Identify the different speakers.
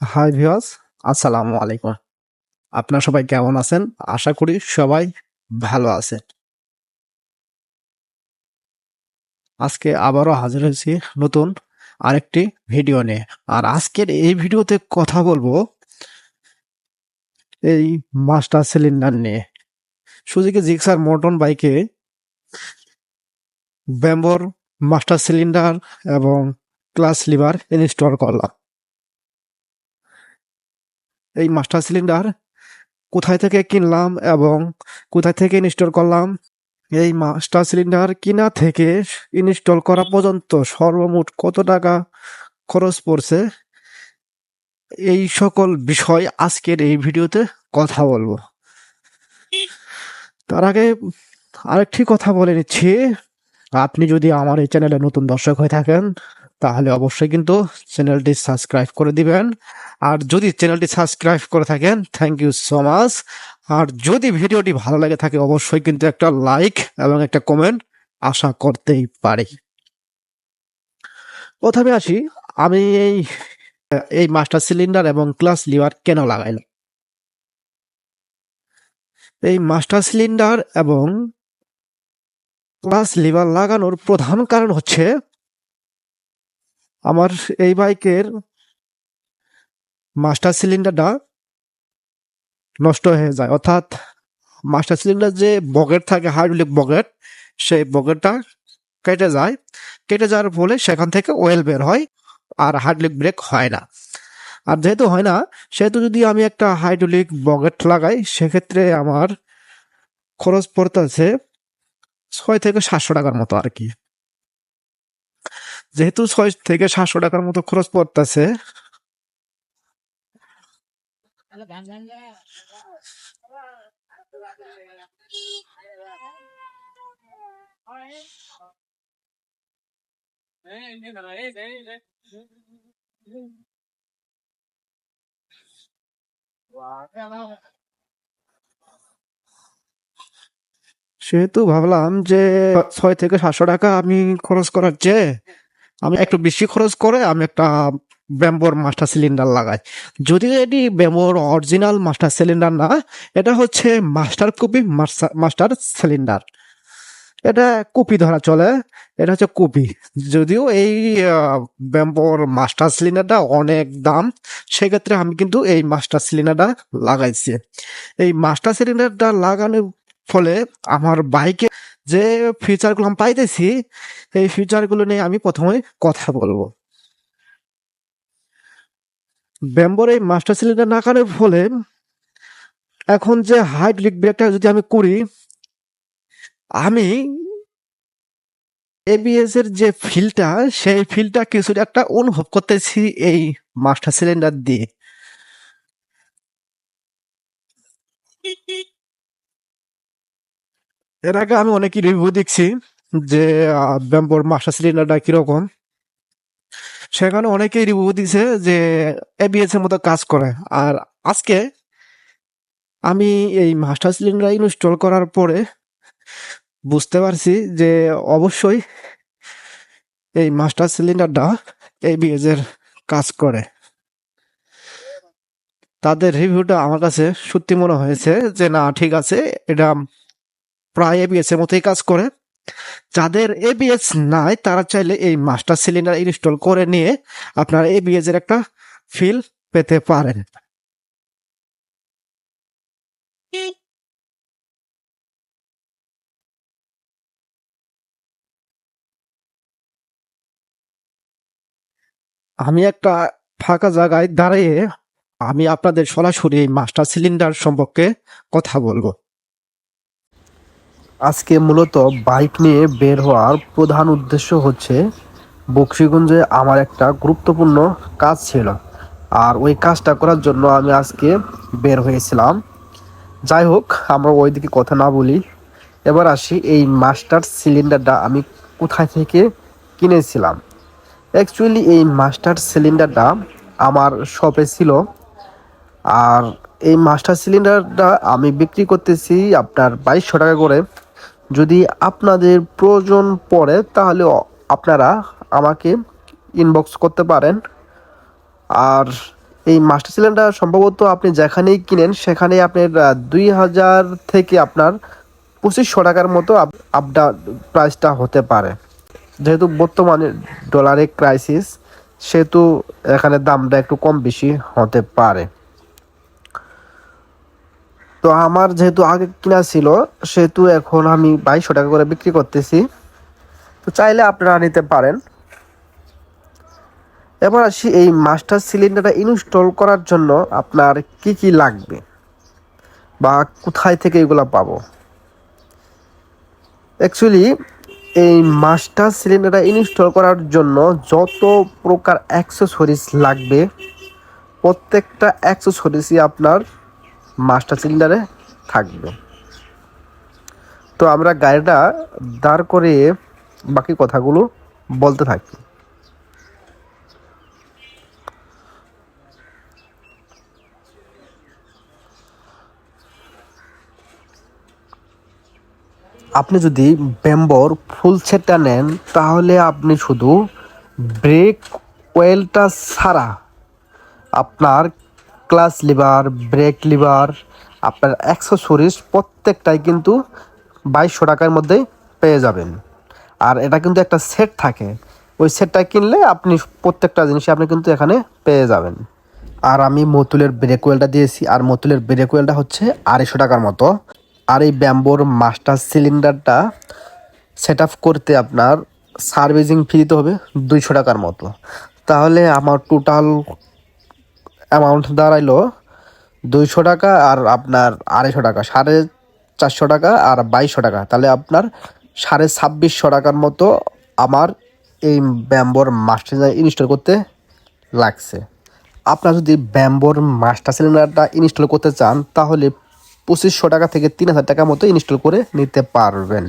Speaker 1: Hi viewers আসসালামু আলাইকুম আপনারা সবাই কেমন আছেন? আশা করি সবাই ভালো আছেন। আজকে আবারও হাজির হয়েছি নতুন আরেকটি ভিডিও নিয়ে। আর আজকের এই ভিডিওতে কথা বলব এই মাস্টার সিলিন্ডার নিয়ে। সুজুকি জিক্সার মোটন বাইকে ব্যাম্বোর মাস্টার সিলিন্ডার এবং ক্লাস লিভার ইনস্টল করলাম। এই মাস্টার সিলিন্ডার কোথায় থেকে কিনলাম এবং কোথায় থেকে ইনস্টল করলাম? এই মাস্টার সিলিন্ডার কিনা থেকে ইনস্টল করা পর্যন্ত সর্বমোট কত টাকা খরচ পড়ছে? এই সকল বিষয় আজকের এই ভিডিওতে কথা বলব। তার আগে আরেকটি কথা বলে নিচ্ছি। আপনি যদি আমার এই চ্যানেলে নতুন দর্শক হয়ে থাকেন তাহলে অবশ্যই কিন্তু চ্যানেলটি সাবস্ক্রাইব করে দিবেন। আর যদি চ্যানেলটি সাবস্ক্রাইব করে থাকেন থ্যাংক ইউ সো মাচ আর যদি ভিডিওটি ভালো লাগে থাকে, অবশ্যই কিন্তু একটা লাইক এবং একটা কমেন্ট আশা করতেই পারি। প্রথমে আসি, আমি এই এই মাস্টার সিলিন্ডার এবং ক্লাস লিভার কেন লাগাইলাম? এই মাস্টার সিলিন্ডার এবং ক্লাস লিভার লাগানোর প্রধান কারণ হচ্ছে আমার এই বাইকের মাস্টার সিলিন্ডারটা নষ্ট হয়ে যায়। অর্থাৎ মাস্টার সিলিন্ডার যে বগেট থাকে হাইড্রোলিক বগেট, সেই বগেটটা কেটে যায়। কেটে যাওয়ার ফলে সেখান থেকে ওয়েল বের হয় আর হাইড্রোলিক ব্রেক হয় না। আর যেহেতু হয় না, সেহেতু যদি আমি একটা হাইড্রোলিক বগেট লাগাই, সেক্ষেত্রে আমার খরচ পড়তেছে ছয় থেকে সাতশো টাকার মতো আর কি। যেহেতু ছয় থেকে সাতশো টাকার মতো খরচ পড়তেছে। সেহেতু ভাবলাম যে ছয় থেকে সাতশো টাকা আমি খরচ করার চেয়ে আমি একটু বেশি খরচ করে আমি একটা ব্যাম্বোর মাস্টার সিলিন্ডার লাগাই। যদিও এটি ব্যাম্বোর অরিজিনাল মাস্টার সিলিন্ডার না, এটা হচ্ছে মাস্টার কপি মাস্টার সিলিন্ডার এটা কপি ধরা চলে, এটা হচ্ছে কপি যদিও এই ব্যাম্বোর মাস্টার সিলিন্ডারটা অনেক দাম, সেক্ষেত্রে আমি কিন্তু এই মাস্টার সিলিন্ডারটা লাগাইছি। এই মাস্টার সিলিন্ডারটা লাগানোর ফলে আমার বাইকে যে ফিচারগুলো আমি পাইতেছি এই ফিচারগুলো নিয়ে আমি প্রথমে কথা বলব। ব্যাম্বোর এই মাস্টার সিলিন্ডার লাগানোর ফলে এখন যে হাইড্রোলিক ব্রেকটা যদি আমি করি, আমি এবিএস এর যে ফিলটা, সেই ফিলটা কিছুটা একটা অনুভব করতেছি এই মাস্টার সিলিন্ডার দিয়ে। এর আগে আমি অনেকই রিভিউ দেখছি যে ব্যাম্বোর মাস্টার সিলিন্ডারটা কীরকম। সেখানে অনেকেই রিভিউ দিছে যে এবিএস এর মতো কাজ করে। আর আজকে আমি এই মাস্টার সিলিন্ডার ইনস্টল করার পরে বুঝতে পারছি যে, অবশ্যই এই মাস্টার সিলিন্ডারটা এবিএস এর কাজ করে। তাদের রিভিউটা আমার কাছে সত্যি মনে হয়েছে যে, না, ঠিক আছে, এটা প্রায় এবিএস এর মতোই কাজ করে। যাদের এবিএস নাই, তারা চাইলে এই মাস্টার সিলিন্ডার ইনস্টল করে নিয়ে আপনারা এবিএস এর একটা ফিল পেতে পারেন। আমি একটা ফাঁকা জায়গায় দাঁড়িয়ে আমি আপনাদের সরাসরি এই মাস্টার সিলিন্ডার সম্পর্কে কথা বলব। আজকে মূলত বাইক নিয়ে বের হওয়ার প্রধান উদ্দেশ্য হচ্ছে বক্সিগঞ্জে আমার একটা গুরুত্বপূর্ণ কাজ ছিল। আর ওই কাজটা করার জন্য আমি আজকে বের হয়েছিলাম। যাই হোক, আমরা ওইদিকে কথা না বলি। এবার আসি এই মাস্টার সিলিন্ডারটা আমি কোথায় থেকে কিনেছিলাম। অ্যাকচুয়ালি এই মাস্টার সিলিন্ডারটা আমার শপে ছিল। আর এই মাস্টার সিলিন্ডারটা আমি বিক্রি করতেছি আপনার বাইশশো টাকা করে। যদি আপনাদের প্রয়োজন পড়ে, তাহলে আপনারা আমাকে ইনবক্স করতে পারেন। আর এই মাস্টার সিলিন্ডার সম্ভবত আপনি যেখানেই কিনেন সেখানে আপনার দুই হাজার থেকে আপনার পঁচিশশো টাকার মতো আপ ডাউন প্রাইসটা হতে পারে। যেহেতু বর্তমানে ডলারের ক্রাইসিস সেহেতু এখানে দামটা একটু কম বেশি হতে পারে। তো আমার যেহেতু আগে কিনা ছিল, সেহেতু এখন আমি বাইশশো টাকা করে বিক্রি করতেছি। তো চাইলে আপনারা নিতে পারেন। এবার আসি এই মাস্টার সিলিন্ডারটা ইনস্টল করার জন্য আপনার কি কি লাগবে? বা কোথায় থেকে এগুলো পাবো? অ্যাকচুয়ালি এই মাস্টার সিলিন্ডারটা ইনস্টল করার জন্য যত প্রকার অ্যাক্সেসরিজ লাগবে, প্রত্যেকটা অ্যাক্সেসরিজই আপনার মাস্টার সিলিন্ডারে থাকবে। তো আমরা গাড়িটা দাঁড় করে বাকি কথাগুলো বলতে থাকি। আপনি যদি ব্যাম্বোর ফুল সেটটা নেন, তাহলে আপনি শুধু ব্রেক ওয়েলটা ছাড়া আপনার ক্লাস লিভার ব্রেক লিভার আপনার অ্যাক্সেসরিজ প্রত্যেকটাই কিন্তু বাইশশো টাকার মধ্যেই পেয়ে যাবেন। আর এটা কিন্তু একটা সেট থাকে। ওই সেটটা কিনলে আপনি প্রত্যেকটা জিনিসই আপনি কিন্তু এখানে পেয়ে যাবেন। আর আমি মতুলের ব্রেক ওয়েলটা দিয়েছি। আর মতুলের ব্রেক ওয়েলটা হচ্ছে আড়াইশো টাকার মতো। আর এই ব্যাম্বোর মাস্টার সিলিন্ডারটা সেট আপ করতে আপনার সার্ভিসিং ফি দিতে হবে দুইশো টাকার মতো। তাহলে আমার টোটাল অ্যামাউন্ট দাঁড়াইলো দুইশো টাকা আর আপনার আড়াইশো টাকা, সাড়ে চারশো টাকা আর বাইশশো টাকা। তাহলে আপনার সাড়ে ছাব্বিশশো টাকার মতো আমার এই ব্যাম্বোর মাস্টার ইনস্টল করতে লাগছে। আপনার যদি ব্যাম্বোর মাস্টার সিলিন্ডারটা ইনস্টল করতে চান, তাহলে পঁচিশশো টাকা থেকে তিন হাজার টাকার মতো ইনস্টল করে নিতে পারবেন।